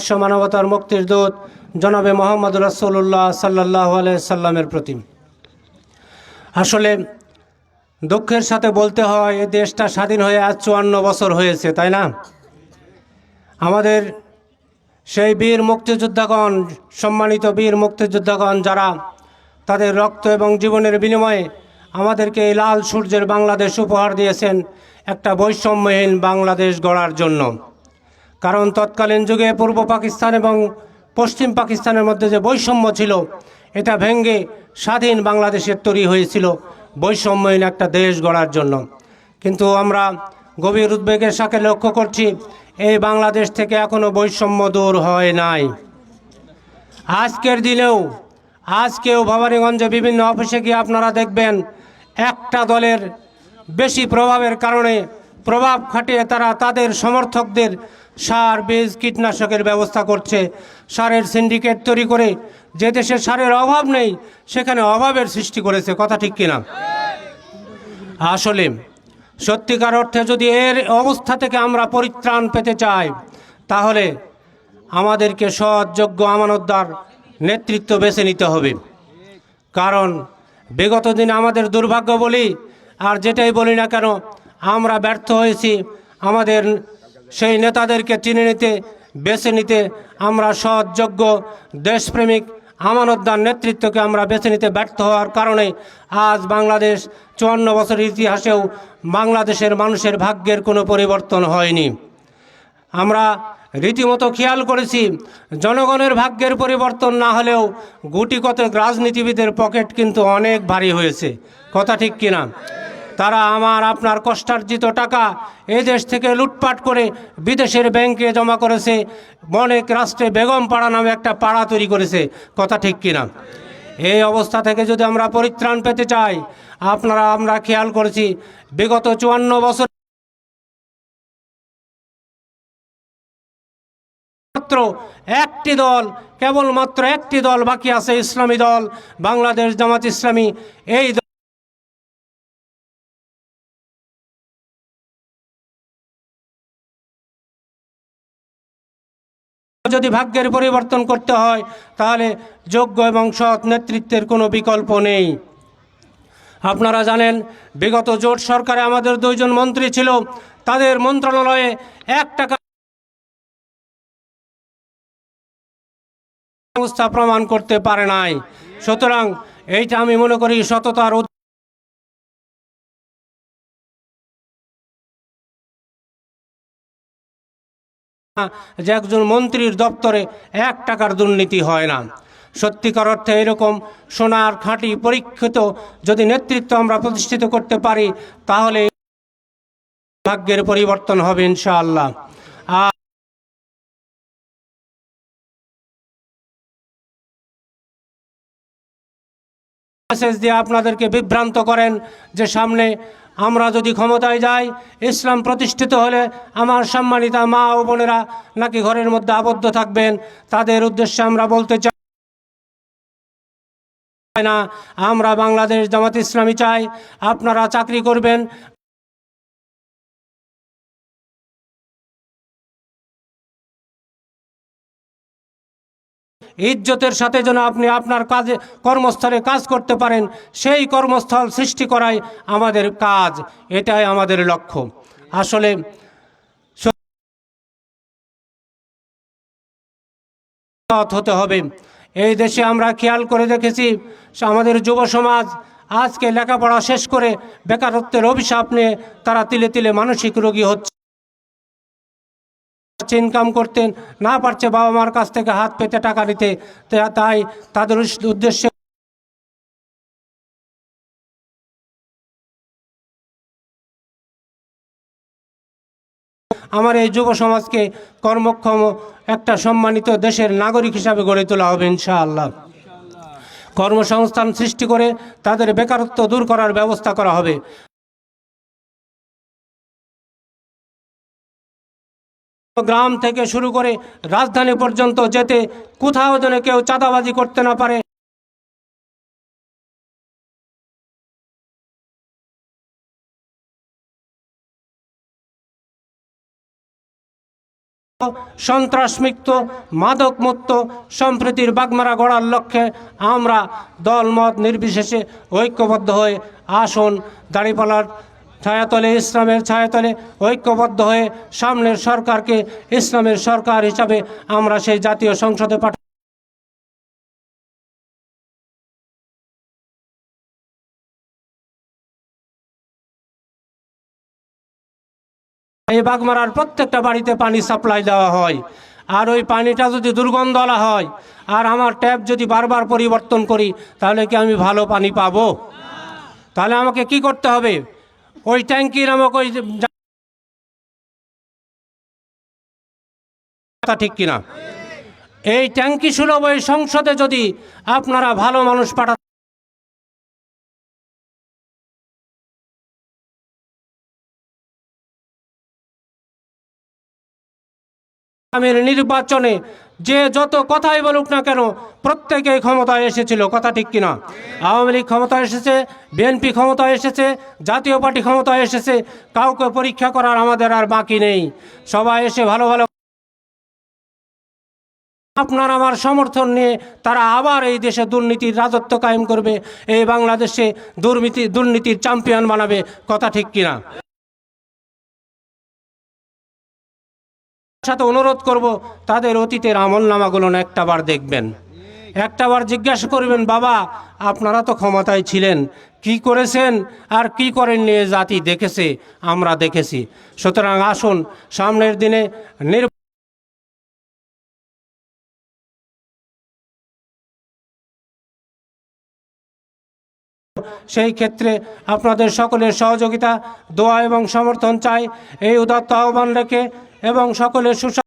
বিশ্ব মানবতার মুক্তির দূত জনাবে মোহাম্মদ রাসূলুল্লাহ সাল্লাহ সাল্লামের প্রতি। আসলে দুঃখের সাথে বলতে হয়, এই দেশটা স্বাধীন হয়ে আজ চুয়ান্ন বছর হয়েছে, তাই না? আমাদের সেই বীর মুক্তিযোদ্ধাগণ, সম্মানিত বীর মুক্তিযোদ্ধাগণ, যারা তাদের রক্ত এবং জীবনের বিনিময়ে আমাদেরকে এই লাল সূর্যের বাংলাদেশ উপহার দিয়েছেন, একটা বৈষম্যহীন বাংলাদেশ গড়ার জন্য। কারণ তৎকালীন যুগে পূর্ব পাকিস্তান এবং পশ্চিম পাকিস্তানের মধ্যে যে বৈষম্য ছিল, এটা ভেঙ্গে স্বাধীন বাংলাদেশের তৈরি হয়েছিল বৈষম্যহীন একটা দেশ গড়ার জন্য। কিন্তু আমরা গভীর উদ্বেগের সাথে লক্ষ্য করছি, এই বাংলাদেশ থেকে এখনও বৈষম্য দূর হয় নাই। আজকের দিনেও, আজকেও ভবানীগঞ্জে বিভিন্ন অফিসে গিয়ে আপনারা দেখবেন, একটা দলের বেশি প্রভাবের কারণে প্রভাব খাটিয়ে তারা তাদের সমর্থকদের সার, বীজ, কীটনাশকের ব্যবস্থা করছে। সারের সিন্ডিকেট তৈরি করে যে দেশে সারের অভাব নেই, সেখানে অভাবের সৃষ্টি করেছে। কথা ঠিক কিনা? আসলে, সত্যিকার অর্থে যদি এর অবস্থা থেকে আমরা পরিত্রাণ পেতে চাই, তাহলে আমাদেরকে সৎ যোগ্য আমানতদার নেতৃত্ব বেছে নিতে হবে। কারণ, বিগত দিনে আমাদের দুর্ভাগ্য বলি, আর যেটাই বলি না কেন, আমরা ব্যর্থ হয়েছি, আমাদের সেই নেতাদেরকে চিনে নিতে, বেছে নিতে আমরা সৎ যোগ্য দেশপ্রেমিক আমানতদার নেতৃত্বকে আমরা বেছে নিতে ব্যর্থ হওয়ার কারণে আজ বাংলাদেশ চুয়ান্ন বছরের ইতিহাসেও বাংলাদেশের মানুষের ভাগ্যের কোনো পরিবর্তন হয়নি। আমরা রীতিমতো খেয়াল করেছি, জনগণের ভাগ্যের পরিবর্তন না হলেও গুটি কত রাজনীতিবিদের পকেট কিন্তু অনেক ভারী হয়েছে। কথা ঠিক কিনা? তারা আমার আপনার কষ্টার্জিত টাকা এই দেশ থেকে লুটপাট করে বিদেশের ব্যাংকে জমা করেছে। অনেক রাষ্ট্রে বেগম পাড়া নামে একটা পাড়া তৈরি করেছে। কথা ঠিক কিনা? এই অবস্থা থেকে যদি আমরা পরিত্রাণ পেতে চাই, আপনারা, আমরা খেয়াল করেছি, বিগত চুয়ান্ন বছর মাত্র একটি দল, কেবলমাত্র একটি দল বাকি আছে ইসলামী দল, বাংলাদেশ জামাত ইসলামী। এই যদি ভাগ্যের পরিবর্তন করতে হয়, তাহলে যোগ্য এবং সৎ নেতৃত্বের কোনো বিকল্প নেই। আপনারা জানেন, বিগত জোট সরকারে আমাদের দুইজন মন্ত্রী ছিল। তাদের মন্ত্রণালয়ে এক টাকা সংস্থা প্রমাণ করতে পারে নাই। সুতরাং এইটা আমি মনে করি সততার যে একজন মন্ত্রীর দপ্তরে এক টাকার দুর্নীতি হয় না। সত্যিকার অর্থে এরকম সোনার খাঁটি পরীক্ষিত যদি নেতৃত্ব আমরা প্রতিষ্ঠিত করতে পারি, তাহলে ভাগ্যের পরিবর্তন হবে ইনশাআল্লাহ। আর আপনাদেরকে বিভ্রান্ত করেন যে সামনে আমরা যদি ক্ষমতায় যাই, ইসলাম প্রতিষ্ঠিত হলে আমার সম্মানিতা মা ও বোনেরা নাকি ঘরের মধ্যে আবদ্ধ থাকবেন? তাদের উদ্দেশ্যে আমরা বলতে চাই না, আমরা বাংলাদেশ জামাত ইসলামী চাই। আপনারা চাকরি করবেন ইজ্জতের সাথে যেন আপনি আপনার কাজে, কর্মস্থলে কাজ করতে পারেন, সেই কর্মস্থল সৃষ্টি করাই আমাদের কাজ, এটাই আমাদের লক্ষ্য। আসলে হতে হবে। এই দেশে আমরা খেয়াল করে দেখেছি, আমাদের যুব সমাজ আজকে লেখাপড়া শেষ করে বেকারত্বের অভিশাপ নিয়ে তারা তিলে তিলে মানসিক রোগী হচ্ছে। ইনকাম করতেন না পারছে বাবা মার কাছ থেকে হাত পেতে টাকা নিতে তাই তাদের উদ্দেশ্যে আমার এই যুব সমাজকে কর্মক্ষম একটা সম্মানিত দেশের নাগরিক হিসাবে গড়ে তোলা হবে ইনশাআল্লাহ। কর্মসংস্থান সৃষ্টি করে তাদের বেকারত্ব দূর করার ব্যবস্থা করা হবে। গ্রাম থেকে শুরু করে রাজধানী পর্যন্ত যেতে কোথাও যেন কেউ চাঁদাবাজি করতে না পারে। সন্ত্রাসমুক্ত মাদকমুক্ত সম্প্রীতির বাগমারা গড়ার লক্ষ্যে আমরা দলমত নির্বিশেষে ঐক্যবদ্ধ হয়ে আসুন দাঁড়িপালার ছায়াতলে ইসলামের ছায়াতলে ঐক্যবদ্ধ হয়ে সামনের সরকারকে ইসলামের সরকার হিসাবে আমরা সেই জাতীয় সংসদে পাঠাই এই বাগমারার প্রত্যেকটা বাড়িতে পানি সাপ্লাই দেওয়া হয়। আর ওই পানিটা যদি দুর্গন্ধওয়ালা হয়, আর আমার ট্যাপ যদি বারবার পরিবর্তন করি, তাহলে কি আমি ভালো পানি পাবো? তাহলে আমাকে কি করতে হবে? ওই ট্যাঙ্কি নামক ওই ঠিক কিনা? এই ট্যাঙ্কি সুলভ ওই সংসদে যদি আপনারা ভালো মানুষ পাঠা আগামীর নির্বাচনে যে যত কথাই বলুক না কেন, প্রত্যেকেই ক্ষমতায় এসেছিল। কথা ঠিক কিনা? আওয়ামী লীগ ক্ষমতায় এসেছে, বিএনপি ক্ষমতায় এসেছে, জাতীয় পার্টি ক্ষমতায় এসেছে, কাউকে পরীক্ষা করার আমাদের আর বাকি নেই। সবাই এসে ভালো ভালো আপনার আমার সমর্থন নিয়ে তারা আবার এই দেশে দুর্নীতির রাজত্ব কায়েম করবে, এই বাংলাদেশে দুর্নীতি দুর্নীতির চ্যাম্পিয়ন বানাবে। কথা ঠিক কিনা? সাথে অনুরোধ করব, তাদের অতীতের আমল নামাগুলো একটা বার দেখবেন। একটা বার জিজ্ঞাসা করবেন, বাবা, আপনারা তো ক্ষমতায় ছিলেন, কি করেছেন আর কি করেন নিয়ে জাতি দেখেছে, আমরা দেখেছি। সুতরাং আসুন, সামনের দিনে সেই ক্ষেত্রে আপনাদের সকলের সহযোগিতা, দোয়া এবং সমর্থন চাই। এই উদাত্ত আহ্বান রেখে এবং সকলের সুস্বাস্থ্য